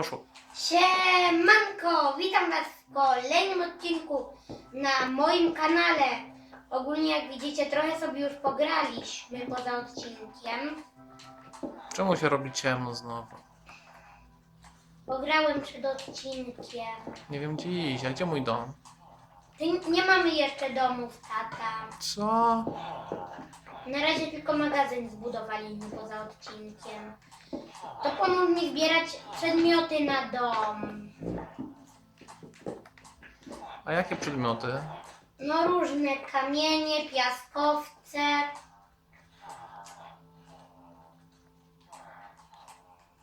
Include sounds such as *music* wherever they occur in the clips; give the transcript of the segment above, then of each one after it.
Poszło. Siemanko, witam Was w kolejnym odcinku na moim kanale. Ogólnie jak widzicie trochę sobie już pograliśmy poza odcinkiem. Czemu się robi ciemno znowu? Pograłem przed odcinkiem. Nie wiem gdzie iść, a gdzie mój dom? Ty, nie mamy jeszcze domów, tata. Co? Na razie tylko magazyn zbudowaliśmy poza odcinkiem. To pomóż mi zbierać przedmioty na dom. A jakie przedmioty? No różne kamienie, piaskowce.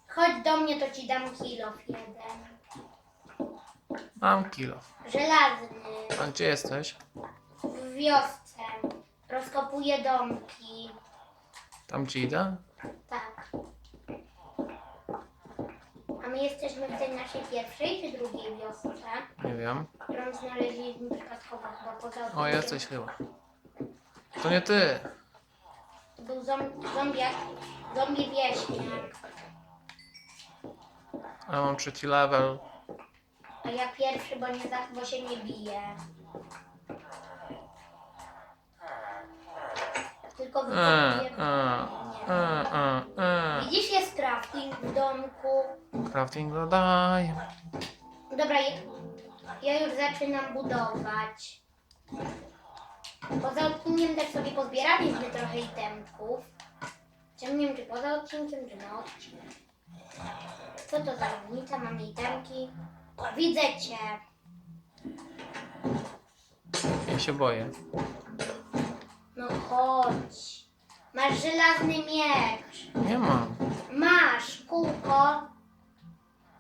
Chodź do mnie, to ci dam kilof jeden. Mam kilo. Żelazny. A gdzie jesteś? W wiosce. Rozkopuję domki. Tam gdzie idę? Tak. A my jesteśmy w tej naszej pierwszej czy drugiej wiosce, Nie wiem. którą znaleźliśmy przypadkowo chyba poza O, odcinkiem. jesteś chyba. To nie ty. To był zom- zombiak, zombie wieśniak. A ja mam trzeci level. A ja pierwszy, bo, nie za, bo się nie bije. Tylko E, wykopuję. e. e, e, e. Widzisz, jest crafting w domku. Crafting dodaj. Dobra, ja, ja już zaczynam budować. Poza odcinkiem też sobie pozbieraliśmy trochę itemków. Chociaż nie wiem, czy poza odcinkiem, czy na odcinku. Co to za różnica? Mamy itemki. Widzę cię. Ja się boję. No chodź. Masz żelazny miecz. Nie mam. Masz kółko.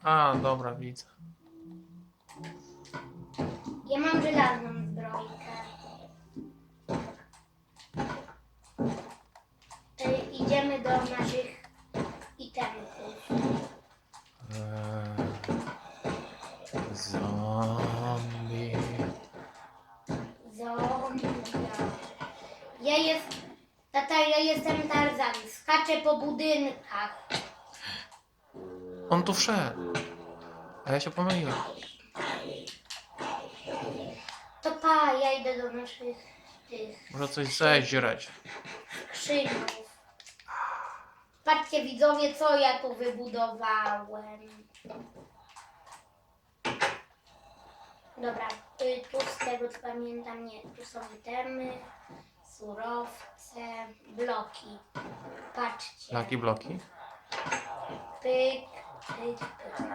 A, dobra, widzę. Ja mam żelazną zbrojkę. Y, idziemy do naszych itemków. Eee, Zombie. Zombie. Ja jest... Tata, ja jestem Tarzan. Skaczę po budynkach. On tu wszedł. A ja się pomyliłem. To pa, ja idę do naszych tych Może coś zeźreć. skrzyniów. Patrzcie widzowie, co ja tu wybudowałem. Dobra, y, tu z tego co pamiętam, nie, tu są itemy, surowce, bloki. Patrzcie. Laki bloki. Pyk, pyk, pyk.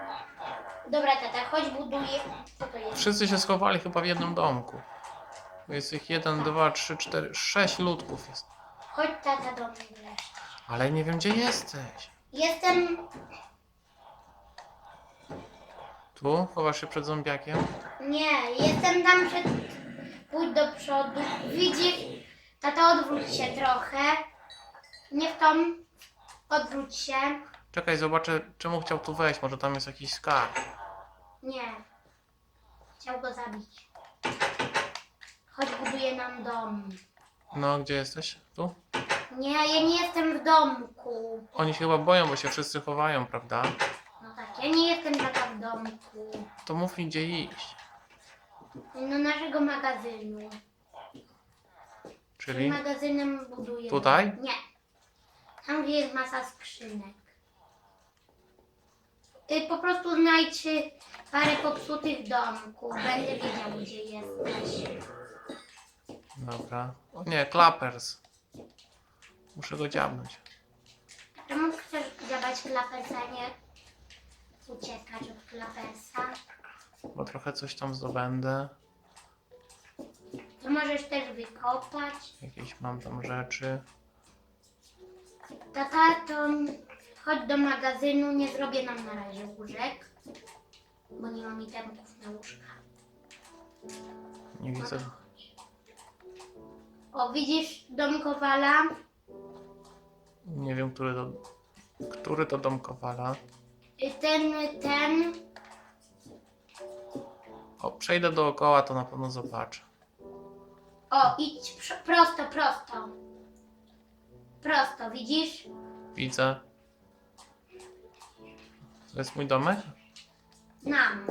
Dobra, tata, chodź buduję. Co to jest? Wszyscy się schowali chyba w jednym domku. Jest ich jeden, dwa, trzy, cztery, sześć ludków jest. Chodź tata do mnie. Ale nie wiem gdzie jesteś. Jestem, Tu? Chowasz się przed zombiakiem? nie, jestem tam przed, pójdź do przodu. Widzisz, tata odwróć się trochę. Nie w tą, odwróć się. Czekaj, zobaczę czemu chciał tu wejść. Może tam jest jakiś skarb. Nie, chciał go zabić. Chodź, buduję nam dom. No, gdzie jesteś? Tu? Nie, ja nie jestem w domku. Oni się chyba boją, bo się wszyscy chowają, prawda? No tak, ja nie jestem tata w domku. To mów mi gdzie iść. Do naszego magazynu. Czyli? Magazynem buduję. Tutaj? Nie. Tam, gdzie jest masa skrzynek. Ty po prostu znajdź y, parę popsutych domków. Będę wiedział, gdzie jesteś. Dobra. O nie, klappers. Muszę go dziabnąć. Czemu chcesz zabrać klapersa, nie uciekać od klapersa? Bo trochę coś tam zdobędę. To możesz też wykopać. Jakieś mam tam rzeczy. Tata, to chodź do magazynu. Nie zrobię nam na razie łóżek, bo nie mam itemków na łóżka. Nie widzę. O, widzisz dom Kowala? Nie wiem, który to, który to dom Kowala. Ten, ten. O, przejdę dookoła, to na pewno zobaczę. O, idź pr- prosto, prosto. Prosto, widzisz? Widzę. To jest mój domek? Nam.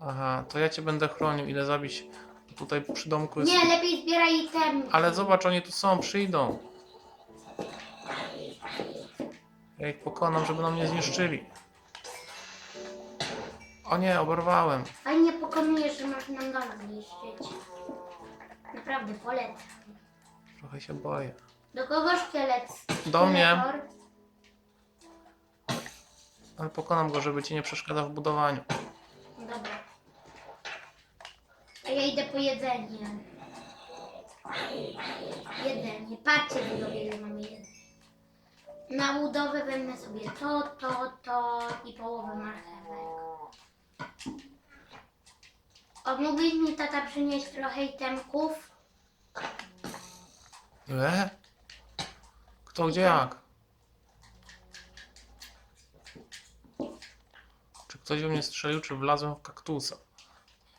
Aha, to ja cię będę chronił, ile zabić. Tutaj przy domku jest... Nie, lepiej zbieraj itemki. Ale zobacz, oni tu są, przyjdą. Ja ich pokonam, żeby nam nie zniszczyli. O nie, oberwałem. Fajnie pokonujesz, że masz nam dom zniszczyć. Naprawdę, polecam. Trochę się boję. Do kogo szkielet? Do mnie. Szkieletor? Ale pokonam go, żeby ci nie przeszkadzał w budowaniu. Dobra. A ja idę po jedzenie. Jedzenie. Patrzcie, widzowie, ile mamy jedzenia. Na budowę wezmę sobie to, to, to i połowę marchewek. O, mógłbyś mi tata przynieść trochę itemków? Ile? Kto gdzie jak? Czy ktoś we mnie strzelił, czy wlazłem w kaktusa?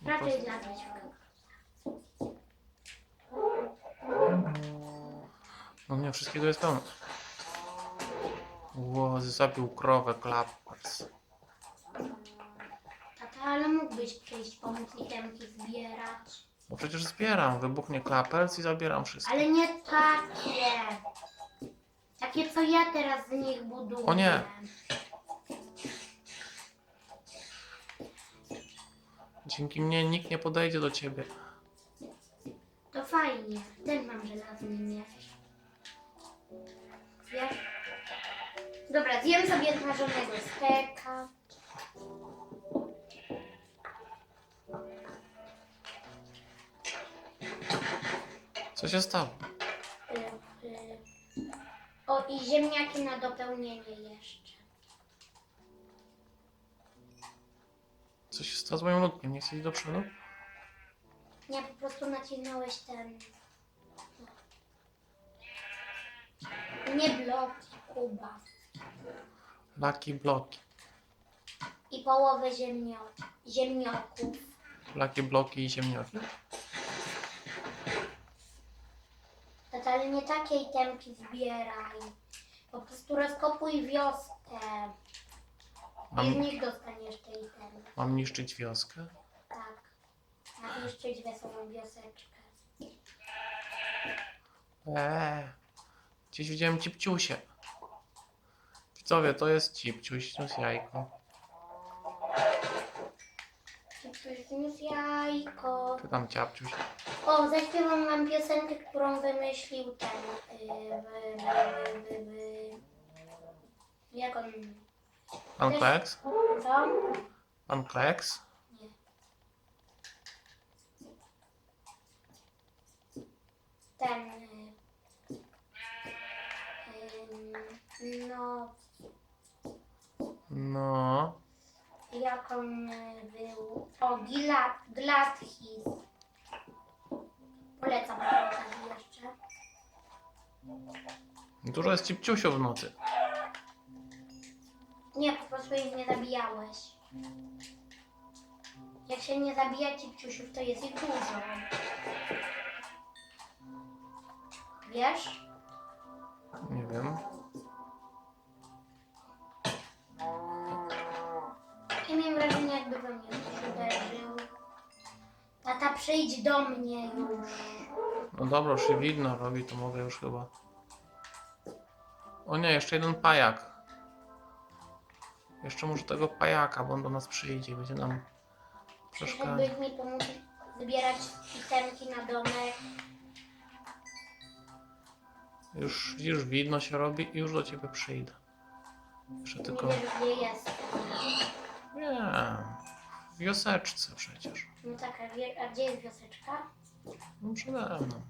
Raczej zjadłeś w kogo. No nie, wszystkiego jest pełno. Ło, zabił krowę, klapers. Mógłbyś przyjść pomóc itemki zbierać. No przecież zbieram, wybuchnie klapers i zabieram wszystko. Ale nie takie. Takie, co ja teraz z nich buduję. O nie. Dzięki mnie nikt nie podejdzie do ciebie. To fajnie. Też mam żelazny miecz. Wiesz? Dobra, zjem sobie smażonego steka. Co się stało? O, i ziemniaki na dopełnienie jeszcze. Co się stało z moim lutkiem? Nie chcesz iść do przodu? Nie, po prostu nacisnąłeś ten... Nie blok, kuba. Laki bloki. I połowę ziemnio... ziemnioków. Laki bloki i ziemnioki. Ale nie takie itemki zbieraj. Po prostu rozkopuj wioskę. I z Mam, nich dostaniesz te itemy. mam niszczyć wioskę? Tak. Ma niszczyć wesołą wioseczkę. Eee. Gdzieś widziałem cipciusie. Widzowie, to jest cipciuś, to jest jajko. Przyniósł jajko. Ty tam ciapciuś. O, zaśpiewam wam piosenkę, którą wymyślił ten. Yy, wy, wy, wy, wy, wy. Jak on. Pan Kleks? Co? Pan Kleks? Nie. Ten. y, ym, No, No. Jak on był. O, Gilad, Gladhis. Polecam jeszcze. Dużo jest cipciusiów w nocy. Nie, po prostu ich nie zabijałeś. Jak się nie zabija cipciusiów, to jest ich dużo. Wiesz? Nie wiem. Jakby we mnie uderzył. Tata, przyjdź do mnie już. No dobra, już się widno robi, to mogę już chyba. O nie, jeszcze jeden pajak. Jeszcze może tego pajaka, bo on do nas przyjdzie i będzie nam przeszkadzał. Przyszedłbyś mi pomóc zbierać itemki na domek. Już, już widno się robi i już do ciebie przyjdę. Jeszcze tylko... Nie wiesz, gdzie jest. Nie, w wioseczce przecież. No tak, a, wie, a gdzie jest wioseczka? No przede mną.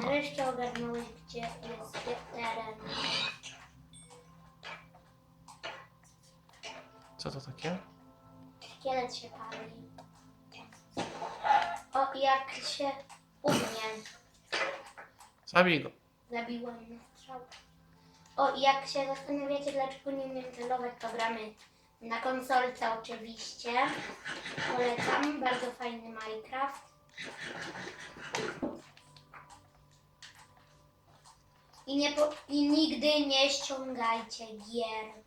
Nareszcie ogarnąłeś, gdzie jest teren. Co to takie? Szkielet się pali. O, jak się umie. Zabij go. Zabiłam na strzał. O, jak się zastanawiacie, dlaczego nie umiem celować, to gramy na konsolce oczywiście. Polecam, bardzo fajny Minecraft. I, nie po, I nigdy nie ściągajcie gier.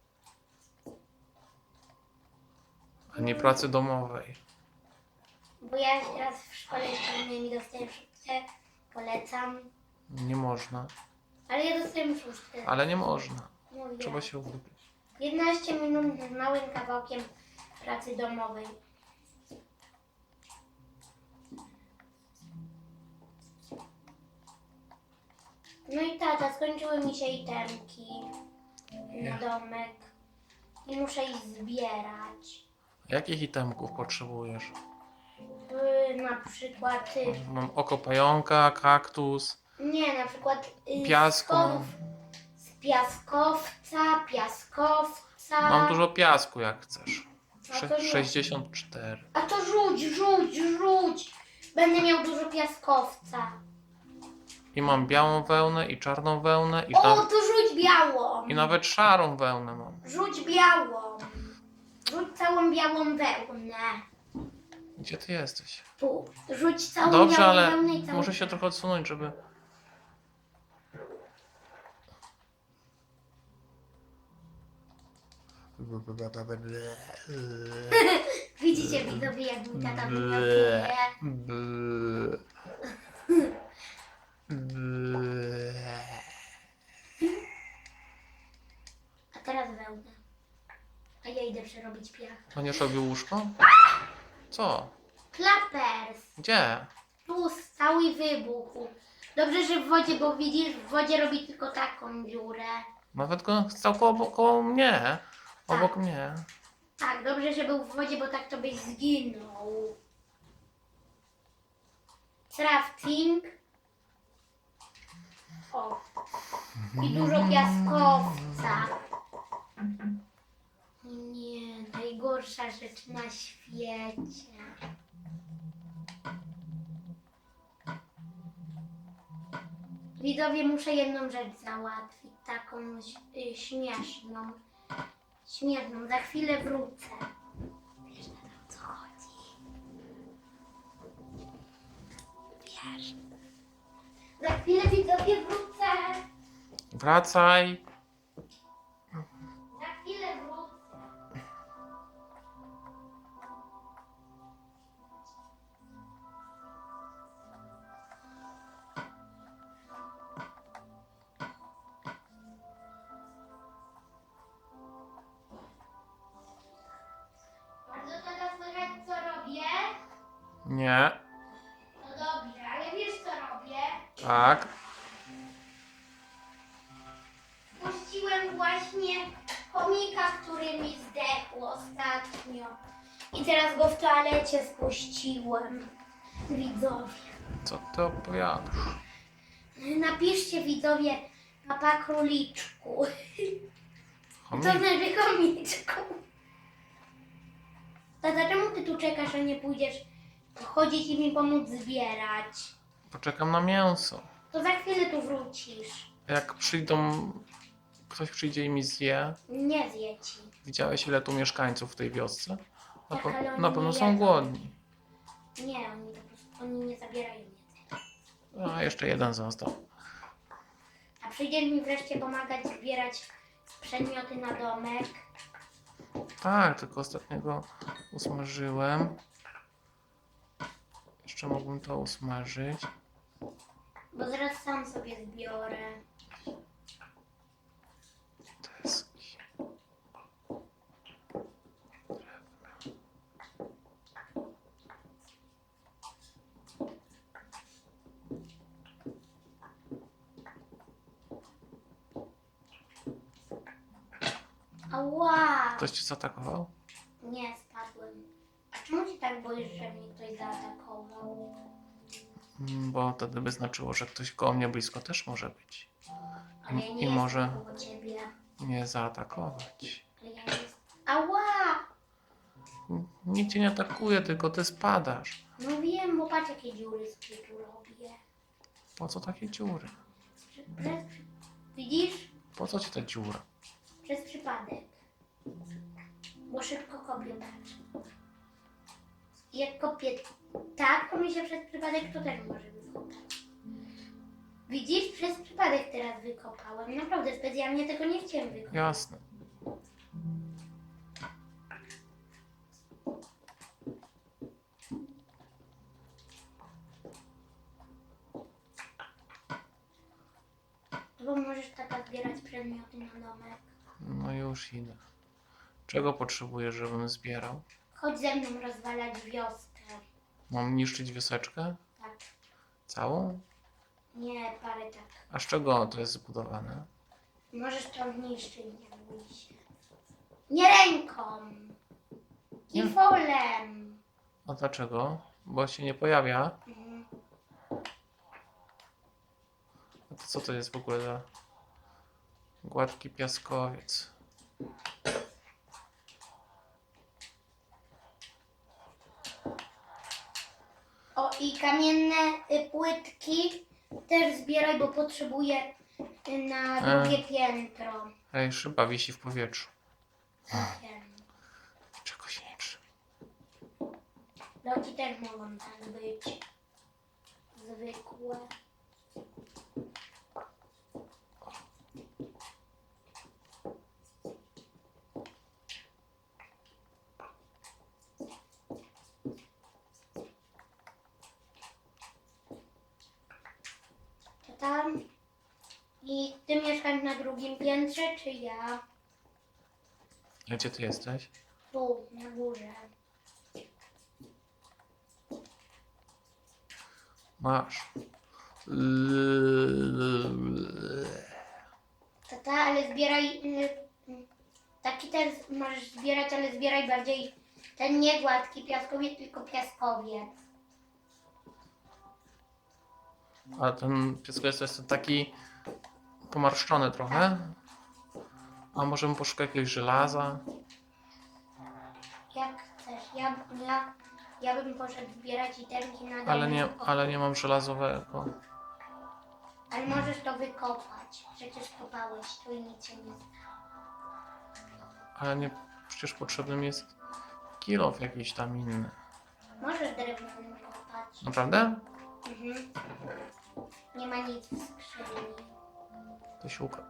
ani pracy domowej. Bo ja teraz w szkole szkolnej mi dostałem szóstkę. Polecam. Nie można. Ale ja dostałem szóstkę. Ale nie można. Mówię. Trzeba się uwrócić. 15 minut z małym kawałkiem pracy domowej. No i tata, skończyły mi się itemki na domek i muszę ich zbierać. Jakich itemków potrzebujesz? Y, na przykład, y, Mam oko pająka, kaktus, nie, na przykład y, piasku. Schodów piaskowca, piaskowca. mam dużo piasku jak chcesz. A Sze- to nie. 64. A to rzuć, rzuć, rzuć. Będę miał dużo piaskowca. I mam białą wełnę i czarną wełnę i, O, na, to rzuć białą. i nawet szarą wełnę mam. Rzuć białą. Rzuć całą białą wełnę. Gdzie ty jesteś? Tu. Rzuć całą Dobrze, białą ale wełnę i całą... muszę się trochę odsunąć, żeby... *laughs* Widzicie widzowie, jak mój tata wymiotuje. A teraz wełnę. A ja idę przerobić piach. Będziesz robił łóżko? Co? Clappers. Gdzie? Tu cały wybuchł. Dobrze, że w wodzie, bo widzisz, w wodzie robi tylko taką dziurę. Nawet go stał koło, koło mnie. Obok Tak. mnie. Tak, dobrze, że był w wodzie, bo tak to byś zginął. Crafting. O. I dużo piaskowca. Nie, najgorsza rzecz na świecie. Widzowie, muszę jedną rzecz załatwić, taką ś- y, śmieszną. Śmieszną, za chwilę wrócę. Wiesz na to, o co chodzi? Wiesz. Za chwilę widzowie wrócę. Wracaj. Opowiadasz? Napiszcie widzowie papa króliczku. To Chomik. znaczy. Tata, czemu ty tu czekasz, a nie pójdziesz chodzić i mi pomóc zbierać? Poczekam na mięso. To za chwilę tu wrócisz. Jak przyjdą... Ktoś przyjdzie i mi zje. Nie zje ci. Widziałeś ile tu mieszkańców w tej wiosce? Na, Tak, pe- ale oni na nie pewno są jedzą. głodni. Nie, oni po prostu oni nie zabierają A jeszcze jeden został. A przyjdziesz mi wreszcie pomagać zbierać przedmioty na domek. Tak, tylko ostatniego usmażyłem. Jeszcze mógłbym to usmażyć. Bo zaraz sam sobie zbiorę. Ała! Ktoś cię zaatakował? Nie, spadłem. A czemu się tak boisz, że mnie ktoś zaatakował? Mm, Bo wtedy by znaczyło, że ktoś koło mnie blisko też może być. Ale ja nie I jestem może koło ciebie. mnie zaatakować. Ale ja nie jestem... Ała! N- Nikt cię nie atakuje, tylko ty spadasz. No wiem, bo patrz jakie dziury sobie tu robię. Po co takie dziury? Widzisz? Po co ci ta dziura? jak kopię tak, to mi się przez przypadek to też może wykopać. Widzisz, przez przypadek teraz wykopałem. Naprawdę, specjalnie tego nie chciałem wykopać. Jasne. Bo możesz tak zbierać przedmioty na domek. No już idę. Czego potrzebujesz, żebym zbierał? Chodź ze mną rozwalać wioskę. Mam niszczyć wioseczkę? Tak. Całą? Nie, parę tak. A z czego to jest zbudowane? Możesz to niszczyć, nie bój się. Nie ręką. Nie. Kifolem. A dlaczego? Bo się nie pojawia. Mhm. A to co to jest w ogóle za gładki piaskowiec? I kamienne y, płytki też zbieraj, bo potrzebuję y, na drugie piętro. Ej, szyba wisi w powietrzu. Wiem. Czego się nie trzyma? Bloki też mogą tak być. Zwykłe. To tam. I ty mieszkasz na drugim piętrze, czy ja? A gdzie ty jesteś? Tu, na górze. Masz. Tata, ale zbieraj. y, y, Taki też możesz zbierać, ale zbieraj bardziej ten nie gładki piaskowiec, tylko piaskowiec. A ten to jest taki pomarszczony trochę. A możemy poszukać jakiegoś żelaza? Jak chcesz. Ja, ja, ja bym poszedł zbierać itemki na. Ale nie, ale nie mam żelazowego. Ale możesz to wykopać. Przecież kopałeś to i nic się nie stało. Ale nie, przecież potrzebny jest kilof jakiś tam inny. Możesz drewnem kopać. Naprawdę? Mhm. Nie ma nic w skrzyni. To się uka.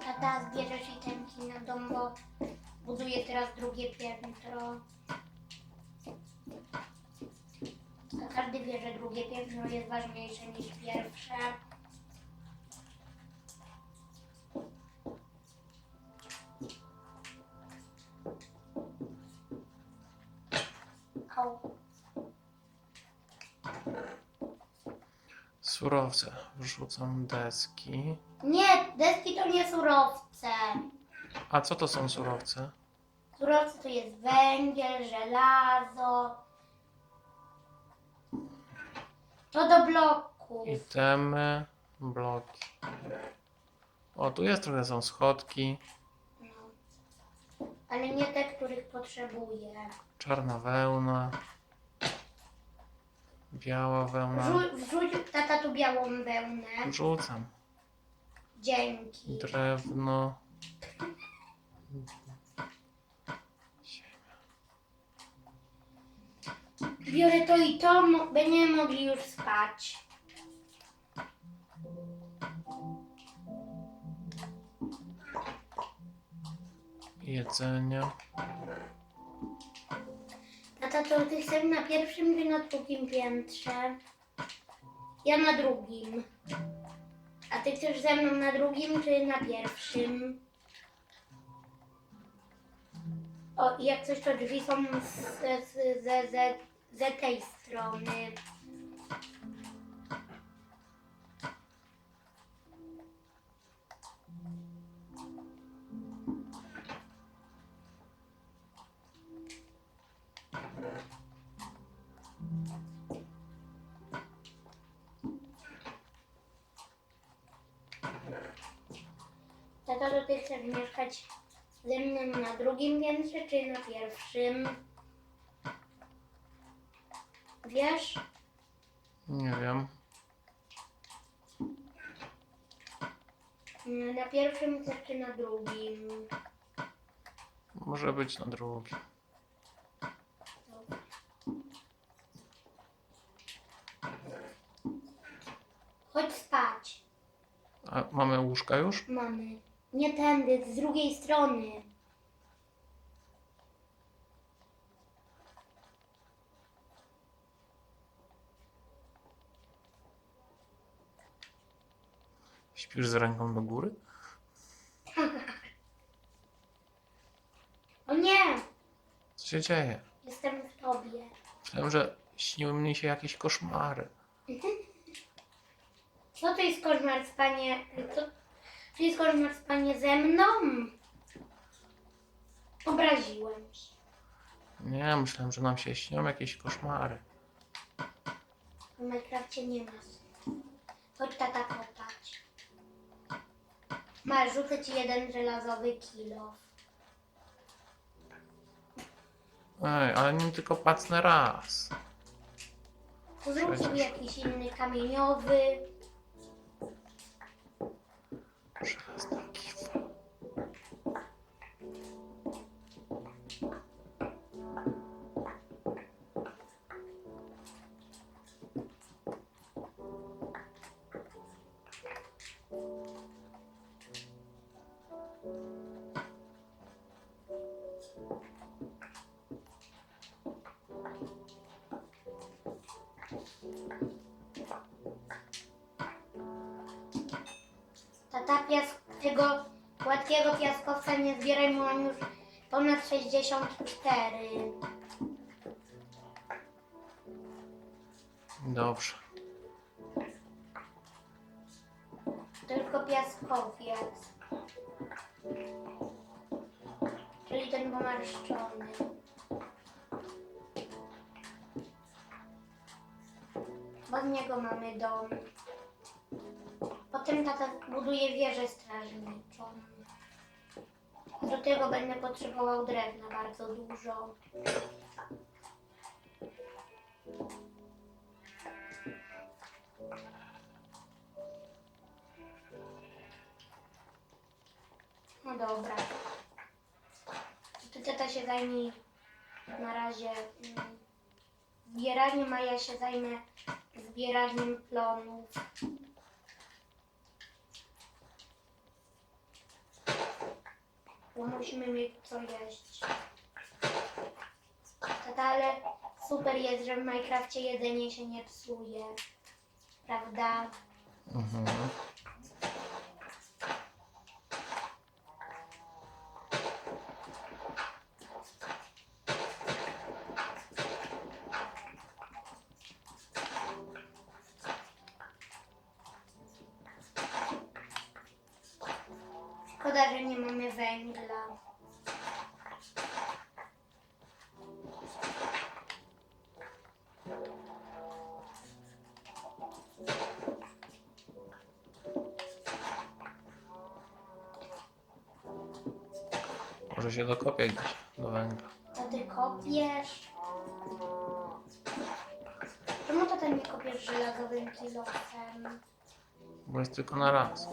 Tata, itemki na dom, bo buduję teraz drugie piętro. A każdy wie, że drugie piętro jest ważniejsze niż pierwsze. Surowce. Wrzucam deski. Nie, deski to nie surowce. A co to są surowce? Surowce to jest węgiel, żelazo. To do bloków. Itemy, bloki. O, tu jest trochę są schodki. No. Ale nie te, których potrzebuję. Czarna wełna. Biała wełna. Wrzu- Wrzuć tata tu białą wełnę. Wrzucam. Dzięki. Drewno. Biorę to i to, będziemy mogli już spać. Jedzenie. Tata, to ty chcesz na pierwszym czy na drugim piętrze? Ja na drugim. A ty chcesz ze mną na drugim czy na pierwszym? O, i jak coś to drzwi są z, z, ze, ze, ze tej strony. Tata, to ty mieszkać ze mną na drugim piętrze czy na pierwszym? Wiesz? Nie wiem. Na pierwszym czy na drugim? Może być na drugim. Chodź z A mamy łóżka już? Mamy. Nie tędy, z drugiej strony. Śpisz z ręką do góry? O nie! Co się dzieje? Jestem w tobie. Myślałem, że śniły mi się jakieś koszmary. Co to jest koszmar spanie? Co to jest koszmar spanie ze mną? Obraziłem się. Nie, myślałem, że nam się śnią jakieś koszmary. W Minecrafcie nie ma. Chodź tata kopać. Masz, rzucę jeden żelazowy kilo. Ej, ale nim tylko pacnę raz. Zrób sobie jakiś inny kamieniowy. Żelazny Tata piask tego gładkiego piaskowca nie zbieraj, bo mam już ponad 64. Dobrze. Tylko piaskowiec. Czyli ten pomarszczony. Bo z niego mamy dom. Potem tata buduje wieżę strażniczą. Do tego będę potrzebował drewna bardzo dużo. No dobra. To tata się zajmie na razie mm, zbieraniem, a ja się zajmę zbieraniem plonów. Bo musimy mieć co jeść. Tata, ale super jest, że w Minecrafcie jedzenie się nie psuje. Prawda? Mhm. Się dokopię gdzieś do węgla. To ty kopiesz? Czemu to ty nie kopiesz żelazowym kilofem? Bo jest tylko na raz.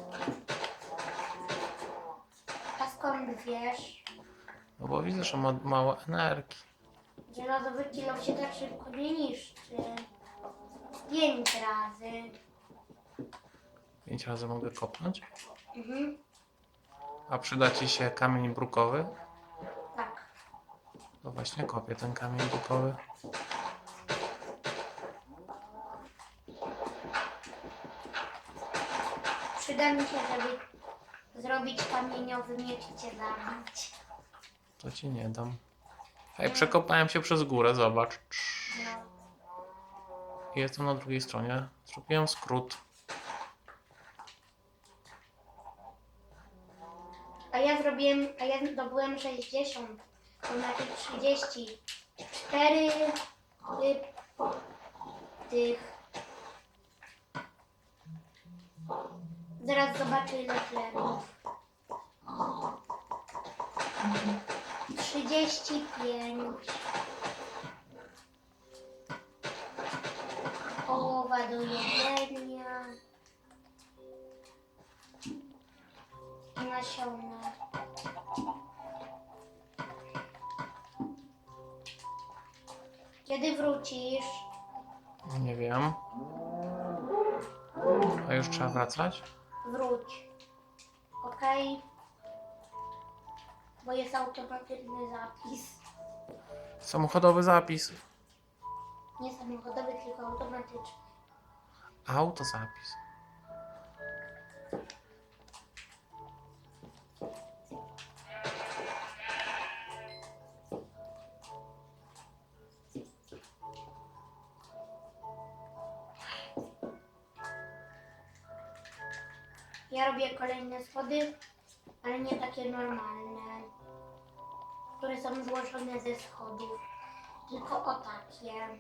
A skąd wiesz? No bo widzę, że ma mało energii. Żelazowy kilof się tak szybko nie niszczy. Pięć razy. Pięć razy mogę kopnąć. Mhm, A przyda ci się kamień brukowy? To właśnie kopię ten kamień brukowy. Przyda mi się, żeby zrobić kamieniowy miecz i cię zabić. To ci nie dam. Hej, przekopałem się przez górę, zobacz. No. Jestem na drugiej stronie. Zrobiłem skrót. A ja zrobiłem, a ja zdobyłem 60. To znaczy 30. Cztery y, tych. Zaraz zobaczę ile chlebów. 35. Połowa do jedzenia. Nasiona. Kiedy wrócisz? Nie wiem. A już trzeba wracać? Wróć. Ok? Bo jest automatyczny zapis. Samochodowy zapis. Nie samochodowy, tylko automatyczny. Autozapis. Ja robię kolejne schody, ale nie takie normalne, które są złożone ze schodów, tylko o takie.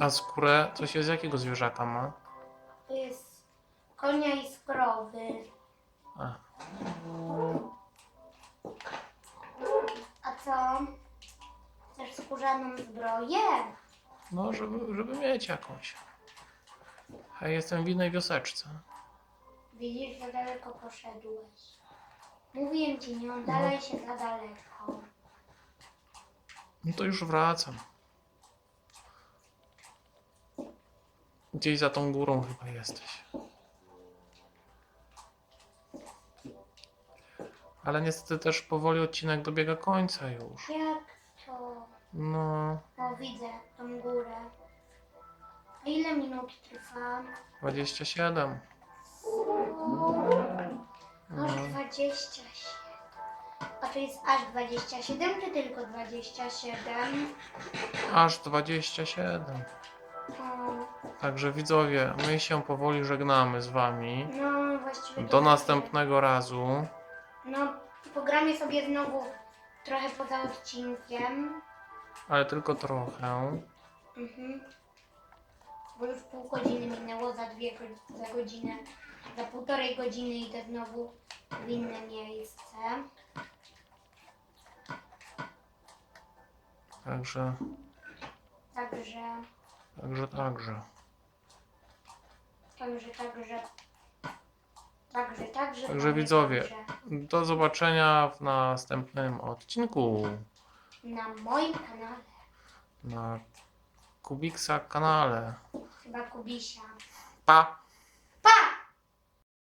A skórę to się z jakiego zwierzaka ma? To jest konia i z krowy. A, A co? Chcesz skórzaną zbroję? no, żeby, żeby mieć jakąś. A jestem w innej wioseczce. Widzisz, za daleko poszedłeś. Mówiłem ci, nie oddalaj się za daleko. No to już wracam. Gdzieś za tą górą chyba jesteś. Ale niestety też powoli odcinek dobiega końca już. Jak to? No, O, widzę tą górę. A ile minut trwa? 27. Aż No. 27. A to jest aż 27 czy tylko 27? Aż 27. Także widzowie, my się powoli żegnamy z wami. no właściwie. Do tak. następnego razu. No, pogramy sobie znowu trochę poza odcinkiem. Ale tylko trochę. Mhm. Bo już pół godziny minęło, za dwie go- za godzinę, za półtorej godziny idę znowu w inne miejsce. Także, Także, także, także. Także, także, także, także. Także widzowie. Do zobaczenia w następnym odcinku Na moim kanale, na Kubiksa kanale. chyba Kubisia. Pa!